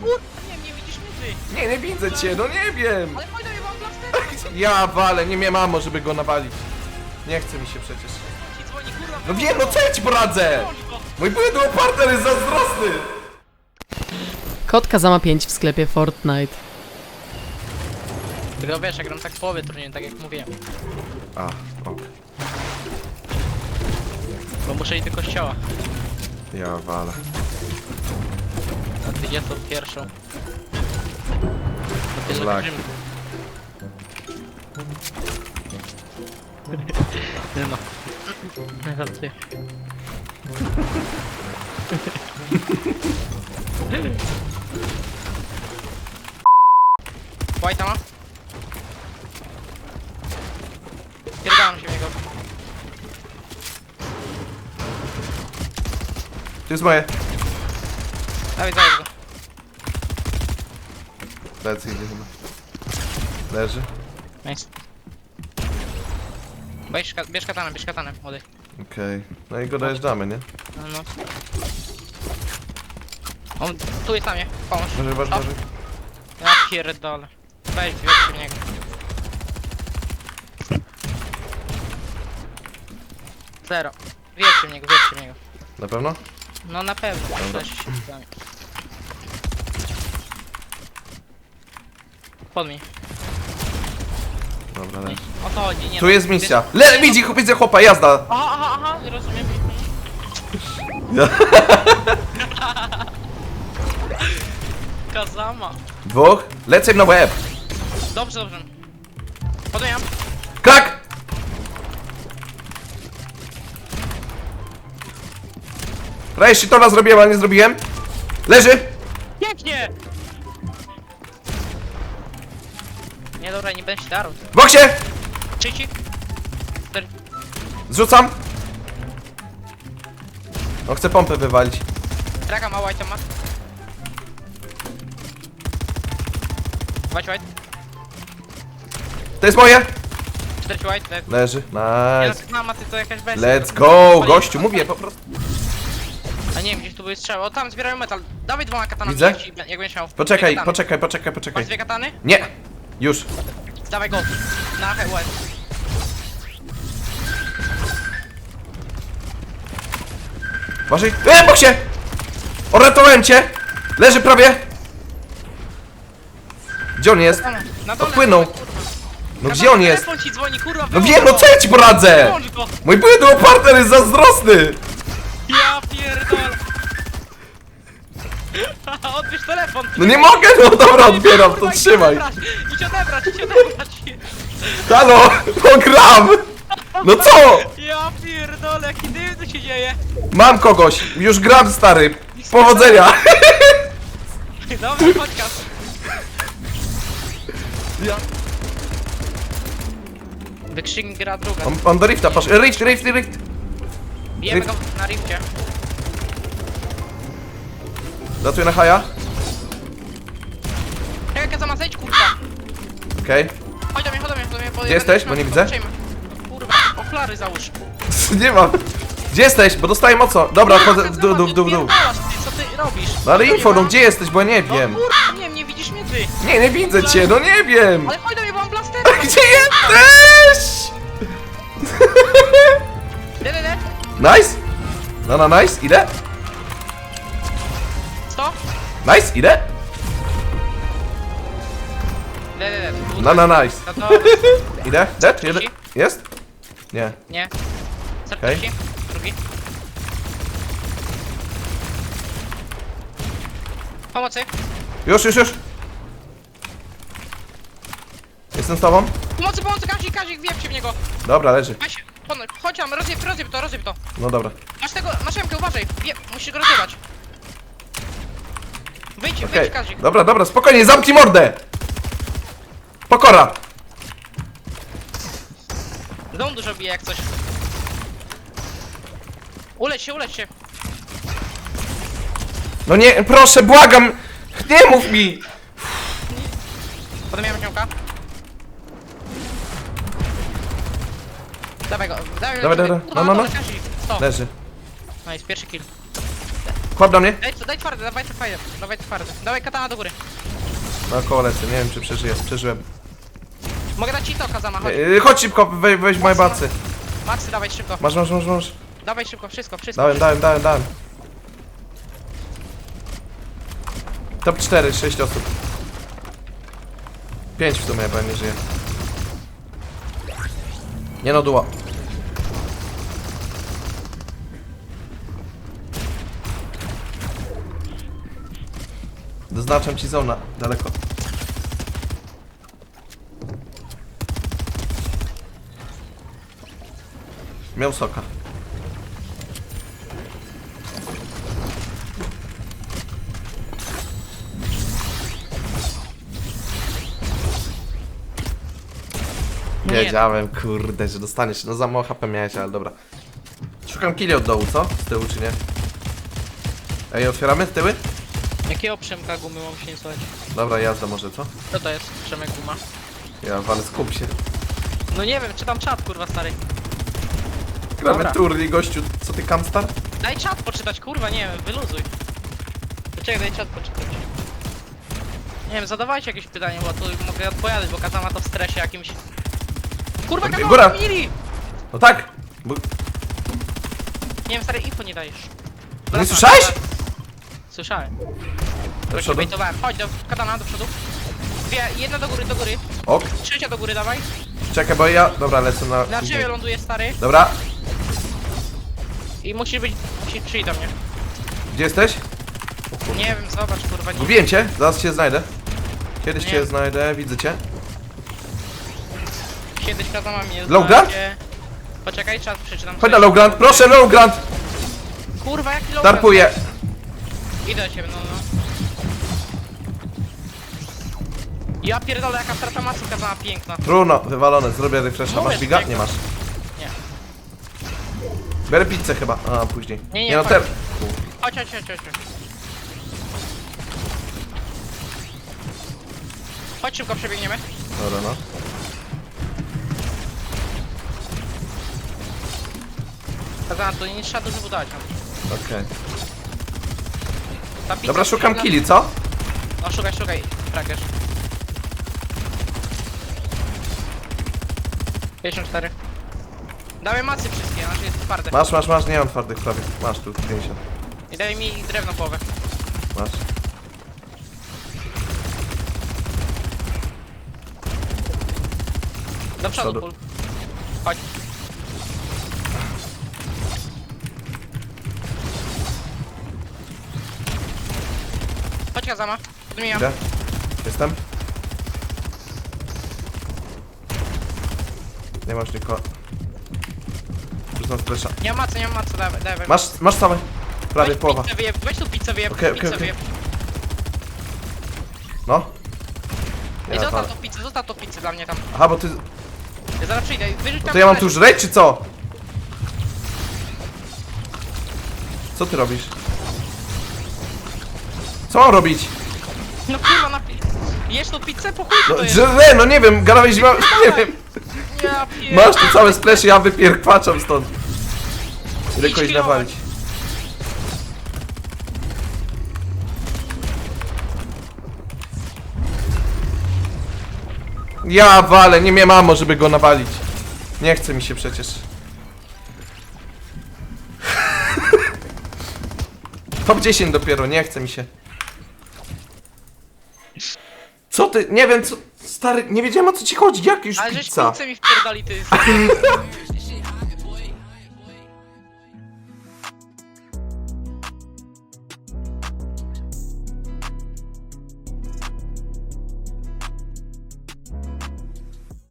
Kur... Nie, nie widzisz mnie ty. Nie, nie widzę cię, no nie wiem. Ale chodź do mnie, blaster. Ja walę, nie miałem ammo, żeby go nawalić. Nie chce mi się przecież. Ci dzwoni, kurwa. No wiem, no co ja ci poradzę? Mój były partner jest zazdrosny. Kod Kazama 5 w sklepie Fortnite. Tylko wiesz, ja gram tak w połowie turnieju, tak jak mówiłem. A, ok. Bo muszę iść do kościoła. Ja walę. A ty gdzie tą pierwszą? To ty Laki. zobaczymy. Nie no. Nie żartuję. White'a ma? Pierdałem się w niego. To jest moje. Dawaj, dawaj. Lecę idzie chyba. Leży. Nice. Bierz, ka- bierz katanę, bierz katanę, młody. Okej. No i go dojeżdżamy, nie? No, no. On tu jest na mnie, pomóż. Może, O. może. Ja pierdolę. Weź, weź się w niego. Zero. Wierzcie w niego, wierzcie w niego. Na pewno? No na pewno, też się zdaje. Podmij. Dobra, leży. O to chodzi, nie Tu no. jest misja. Le, widzi, widzę chłopa, jazda. Aha, aha, aha, rozumiem. Kazama. Dwóch. Lecę im na łeb. Dobrze, dobrze. Podmieniam. Krak! Rejszy, to zrobiłem, ale nie zrobiłem. Leży! Pięknie! Nie dobra, nie będę się darł. W boksie! Trzeci. Cztery. Zrzucam. On chce pompę wywalić. Traka ma white ma. White white. To jest moje! Cztery white. Le- Leży. Nie Nice. to jakaś bestia. Let's go! Gościu, mówię po prostu. A nie wiem, gdzieś tu były strzały. O, tam zbierają metal. Dawaj dwoma katanami. Widzę. Jak, ci- jak będziesz miał. Poczekaj, katany. poczekaj, poczekaj, Masz poczekaj. dwie katany? Nie! Już. Dawaj go. Na hełę. Uważaj. E, boksie! Oratowałem cię! Leży prawie! Gdzie on jest? Na dole. Odpłynął. kurwa. No gdzie on jest? Telefon ci dzwoni, kurwa. No wyłącz wiem, no go. co ja ci poradzę? Wyłącz go. Mój były partner jest zazdrosny! Odbierz telefon. No nie mogę, no dobra, odbieram, to Kurwa, idź trzymaj. odebrać, Idź odebrać, idź odebrać. Halo, no gram! No co? Ja pierdolę, jaki dym tu się dzieje. Mam kogoś, już gram stary. Powodzenia! Kas. Ja. Wykrzyknik gra druga. On, on do rifta, patrz, rift, rift, rift. Bijemy go na rifcie. Latuję na haja. Kazama, zejdź kurwa. Okej. Chodź do mnie, chodź do mnie, chodź do mnie. Gdzie jesteś? Bo nie widzę. Kurwa, okulary załóż. Nie mam. Gdzie jesteś? Bo dostaję mocno. Dobra, chodzę w dół, dół, w dół, w dół. Pierdolasz, ty, Co ty robisz? No ale info, no gdzie jesteś, bo ja nie No wiem. kurwa, nie, nie widzisz mnie ty. Nie, nie widzę cię, no nie wiem. Ale chodź do mnie, bo mam blaster. Gdzie jesteś? De, de. Nice. No, no, nice, idę. Sto. Nice, idę. De, de, de. No, no, nice. No to... Idę. Dead? Jeden. Jest? Nie. Nie. Ser Okej. trzeci. Drugi. Pomocy. Już, już, już. Jestem z tobą? Pomocy, pomocy, Kazik, Kazik, wjeb się w niego. Dobra, leży. Weź, pon- chodź tam, rozjeb, rozjeb to, rozjeb to. No dobra. Masz tego, masz Emkę, uważaj, wjeb, musisz go rozjebać. Wyjdź, Okej. wyjdź, Kazik. Dobra, dobra, spokojnie, zamknij mordę! Pokora! Dom dużo bije jak coś. Uleć się, uleć się. No nie, proszę, błagam! Nie mów mi! Potem miałem ciąka. Dawaj go, dawaj dawaj. Kurwa, No, no, no. Kazik. Sto. Leży. Jest pierwszy kill. Chłop do mnie. Daj, daj twardy, dawaj twardy, dawaj twardy. Dawaj katana do góry. Na koło lecę, nie wiem czy przeżyję, przeżyłem. Mogę dać ci to Kazama, chodź. Yy, chodź szybko, weź, weź moje bacy. Maxy, dawaj szybko. Masz, masz, masz, masz. Dawaj szybko, wszystko, wszystko. Dałem, dałem, dałem, dałem. Top 4, 6 osób. 5 w sumie, bo ja nie żyję. Nie no, duo. Doznaczam ci zona, daleko. Miał soka. Nie. Wiedziałem, kurde, że dostaniesz. No za mało HP miałeś, ale dobra. Szukam kili od dołu, co? Z tyłu czy nie? Ej, otwieramy z tyły? Jakiego przemka gumy mam się nie słuchać? Dobra, jazda może, co? Co to jest przemek guma? Ja walę, skup się. No nie wiem, czytam czat kurwa stary. Gramy Dobra. turniej, gościu. Co ty, kamstar? Daj czat poczytać, kurwa, nie wiem, wyluzuj. Poczekaj, daj czat poczytać. Nie wiem, zadawajcie jakieś pytanie, bo tu mogę odpowiadać, bo Kazama to w stresie jakimś... Kurwa, Kazama, Góra! mili! No tak! Bo... Nie wiem, stary, info nie dajesz. Wracam, słyszałeś? wracam. Słyszałem. Trochę przodu? bejtowałem. Chodź, do katana, do przodu. Dwie, jedna do góry, do góry. Ok. Trzecia do góry, dawaj. Czekaj, bo ja... Dobra, lecę na... Na drzewie ląduje, stary. Dobra, I musi być... Musi przyjść do mnie. gdzie jesteś? Nie wiem, zobacz, kurwa, nie... Gubiłem cię, zaraz cię znajdę. Kiedyś Nie. cię znajdę, widzę cię. Kiedyś Kazama mnie Lowgrant? znajdzie. Poczekaj, czas przeczytam. Chodź na Lowgrant, proszę Lowgrant! Kurwa, jaki Lowgrant? Darpuję. Idę ciebie, no, no. Ja pierdolę, jaka strata masy Kazama piękna. Bruno, wywalone, zrobię refresha. Mówię, Masz biga? Nie masz. Nie. Biorę pizzę chyba. A, później. Nie, nie, no chodź. ter... Chodź, chodź, chodź, chodź. chodź. Chodź szybko przebiegniemy. Dobra, no. Kazama, to nie trzeba dużo budować. no. Okej. Ta pizza Dobra, szukam killi, co? No szukaj, szukaj, trackers. 54. Dawaj macy wszystkie, znaczy jest twarde. Masz, masz, masz, nie mam twardych prawie. Masz tu 50. I daj mi drewno połowę. Masz. Do przodu, przodu. pól. Chodź. Chodź Kazama, zmieniam. Idę. Jestem. Nie masz nikogo. Rzucam flesza. Nie mam macy, nie mam macy, dawaj, dawaj. Masz, masz całe. Prawie weź połowa. Pizzę wyjeb, weź tu pizzę wyjeb, Okej, pizzę okej, okej. wyjeb. No. Ja zostaw tą pizzę, zostaw tą pizzę dla mnie tam. Aha, bo ty... Ja zaraz przyjdę, wyrzuć No tam to ja mam tu żreć, czy co? Co ty robisz? Co mam robić? No kurwa, na pi... Jesz tą pizzę, po chuj No, to jest. żre, no nie wiem, gadałeś, ma... nie wiem. Ja pier... Masz tu całe splash, ja wypierkwaczam stąd. Idę Idź kogoś nawalić. Ja walę, nie mnie mamo, żeby go nawalić. Nie chce mi się przecież. Top 10 dopiero, nie chce mi się. Co ty? Nie wiem co. Stary, nie wiedziałem o co ci chodzi. Jak już Ale żeś pizza? pizzę mi wpierdoli, ty.